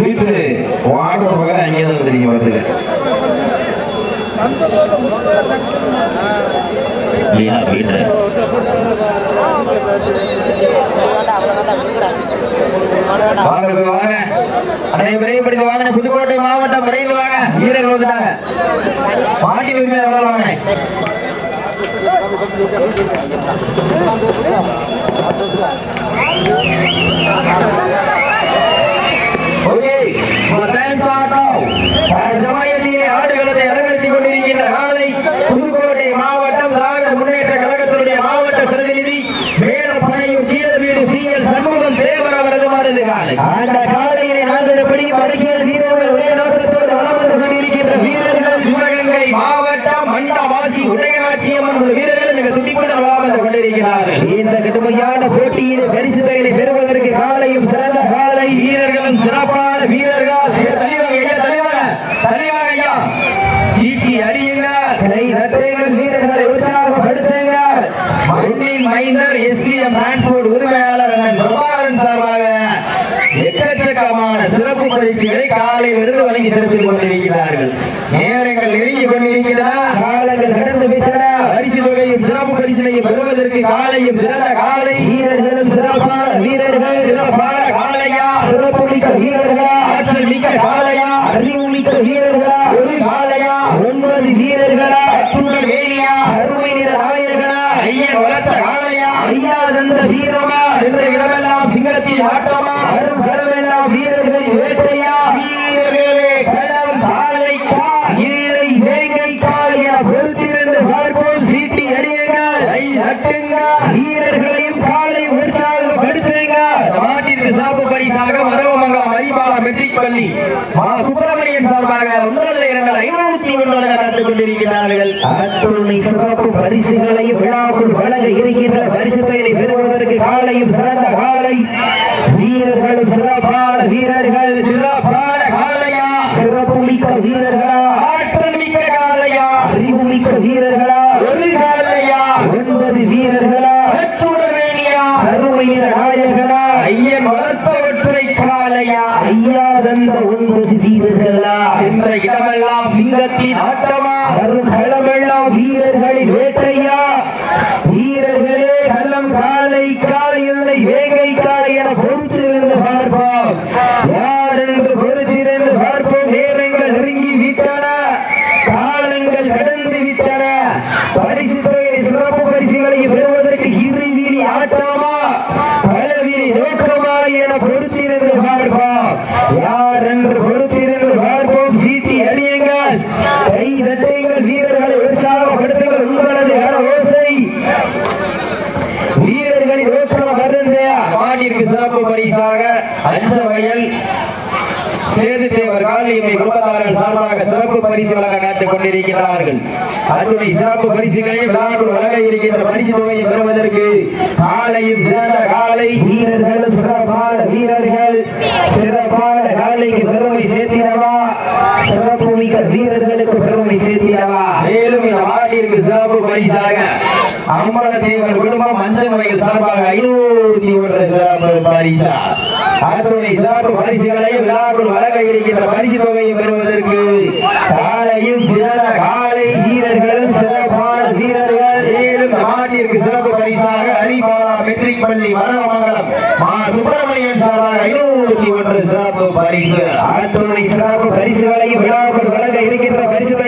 வீட்டு வாட்டர் பக்கம் அங்கே தான் வந்துருக்கீங்க பார்த்துக்க வாங்க அனைவரையும் படித்து வாங்க புதுக்கோட்டை மாவட்டம் விரைந்து வாங்க. வீரர்கள் வந்துட்டாங்க. பாட்டி உரிமையாளர் வாங்க. ஆடுகளத்தை அலங்கரித்துக் கொண்டிருக்கின்ற காலை புதுக்கோட்டை மாவட்டம் திராவிட முன்னேற்ற கழகத்தினுடைய மாவட்ட பிரதிநிதி மேலப்பனையும் கீழ சி எல் சண்முகம் தேவர் அவரது காலை. அந்த காலையிலே நாங்கள் எப்படி வீரர்கள் ஒரே நோக்கத்தோடு வளம் வந்து கொண்டிருக்கின்ற வீரர்கள் சிவகங்கை மாவட்டம் மண்டவாசி உதயநாச்சி அம்மன் உள்ள வீரர்கள் மிக துடிப்புடன் வளம் வந்து கொண்டிருக்கிறார்கள் இந்த கடுமையான போட்டியில் பரிசு தொகையை பெறுவதற்கு காலையும் சிறந்த காலை வீரர்களும் சிறப்பான வீரர்கள். ஐயா, ஐயா தள்ளிவாங்க தள்ளிவாங்க ஐயா. சீட்டி அடியுங்க கை நட்டுங்கள் வீரர்களை உற்சாகப்படுத்துங்க மகிழ்ச்சி மைந்தர் எஸ்சிஎம் டிரான்ஸ்போர்ட் உரிமையாளர் பிரபாகரன் சார்பாக எக்கச்சக்கமான சிறப்பு பயிற்சிகளை காலையில் இருந்து வழங்கி சிறப்பித்துக் கொண்டிருக்கிறார்கள். நேரங்கள் நெருங்கி கொண்டிருக்கிறார் காலங்கள் கடந்து விட்டன. பரிசினையும் பெறுவதற்கு காலையும் சிறந்த காலை. வீரர்களும் சிறப்பான வீரர்கள் சிறப்பான காலையா? சிறப்பு மிக்க வீரர்களா? ஆற்றல் மிக்க காலையா? அறிவு மிக்க வீரர்களா? ஒரு காலையா? ஒன்பது வீரர்களா? அத்துடன் வேணியா அருமை நிற நாயகனா? ஐயன் வளர்த்த காலையா? ஐயா தந்த வீரமா? என்ற இடமெல்லாம் சிங்கத்தின் ஆட்டமா அரும் களமெல்லாம் வீரர்களின் வேட்டையா வீரர்களே களம் காலைக்கா இல்லை வேங்கை காலையா பொறுத்திருந்து பார்ப்போம் சீட்டி அடியுங்கள் கை தட்டுங்க வீரர்களையும் காலை உற்சாகப்படுத்துங்க இந்த மாட்டிற்கு சிறப்பு பரிசாக மரிபாலா மெட்ரிக் பள்ளி மா சுப்பிரமணியன் சார்பாக ஒன்றரை இரண்டு ஐநூத்தி ஒன்று கற்றுக் கொண்டிருக்கிறார்கள். அத்துணை சிறப்பு பரிசுகளையும் விழாக்குள் வழங்க இருக்கின்ற பரிசு பெயரை பெறுவதற்கு காலையும் சிறந்த காலை. வீரர்களும் சிறப்பான வீரர்கள் சிறப்பான காலையா? சிறப்பு மிக்க வீரர்களா? ஆற்றல் மிக்க காலையா? அறிவு மிக்க வீரர்களா? ஒரு காலையா? ஒன்பது வீரர்களா வேணியா அருமை நிற நாயகனா ஐயன் வளர்த்தவற்றை காலையா ஐயா தந்த வீரர்களா என்ற இடமெல்லாம் சிங்கத்தின் ஆட்டமா? வரும் களமெல்லாம் வீரர்களின் வேட்டையா? வீரர்களே களம் காலை காலை இல்லை வேங்கை காலை என பொறுத்திருந்து பார்ப்போம். யார் என்று பொறுத்திருந்து பார்ப்போம். நேரங்கள் நெருங்கி விட்டன காலங்கள் கடந்து விட்டன. பரிசு தொகை சிறப்பு பரிசுகளை பெறுவதற்கு இருவிழி ஆட்டமா பலவிழி நோக்கமா என பொறுத்திருந்து பார்ப்போம் யார் என்று பொறுத்திருந்து பார்ப்போம் சீட்டி அணியுங்கள் கை தட்டுங்கள் வீரர்களை உற்சாகப்படுத்துங்கள் உங்களது கர ஓசை வீரர்களின் நோக்கம் மருந்து மாட்டிற்கு சிறப்பு பரிசாக அஞ்ச வயல் சேது தேவர் காலியம்மை குடும்பத்தார்கள் சார்பாக சிறப்பு பரிசு வழங்க காத்துக் கொண்டிருக்கிறார்கள். அதனுடைய சிறப்பு பரிசுகளை விழாக்குள் வழங்க இருக்கின்ற பரிசு தொகையை பெறுவதற்கு காலையும் சிறந்த காலை வீரர்களும் சிறப்பான வீரர்கள் சிறப்பான காலைக்கு பெருமை சேர்த்தினவா சிறப்பு மிக்க வீரர்களுக்கு பெருமை சேர்த்தினவா மேலும் இந்த மாட்டிற்கு சிறப்பு பரிசாக அம்மன தேவர் குடும்பம் மஞ்சள் வகையில் சார்பாக ஐநூறு ஒன்று சிறப்பு பரிசா. அத்துடைய சிறப்பு பரிசுகளை விழாக்குள் வழங்க இருக்கின்ற பரிசு தொகையை பெறுவதற்கு காலையும் சிறந்த காலை வீரர்களும் சிறப்பான வீரர்கள் மேலும் நாட்டிற்கு சிறப்பு பரிசாக ஹரிபாலா மெட்ரிக் பள்ளி வரமங்கலம் மா சுப்பிரமணியன் சார்பாக ஐநூத்தி ஒன்று சிறப்பு பரிசு. அத்துடைய சிறப்பு பரிசுகளையும் விழாக்குள் வழங்க இருக்கின்ற பரிசுகளை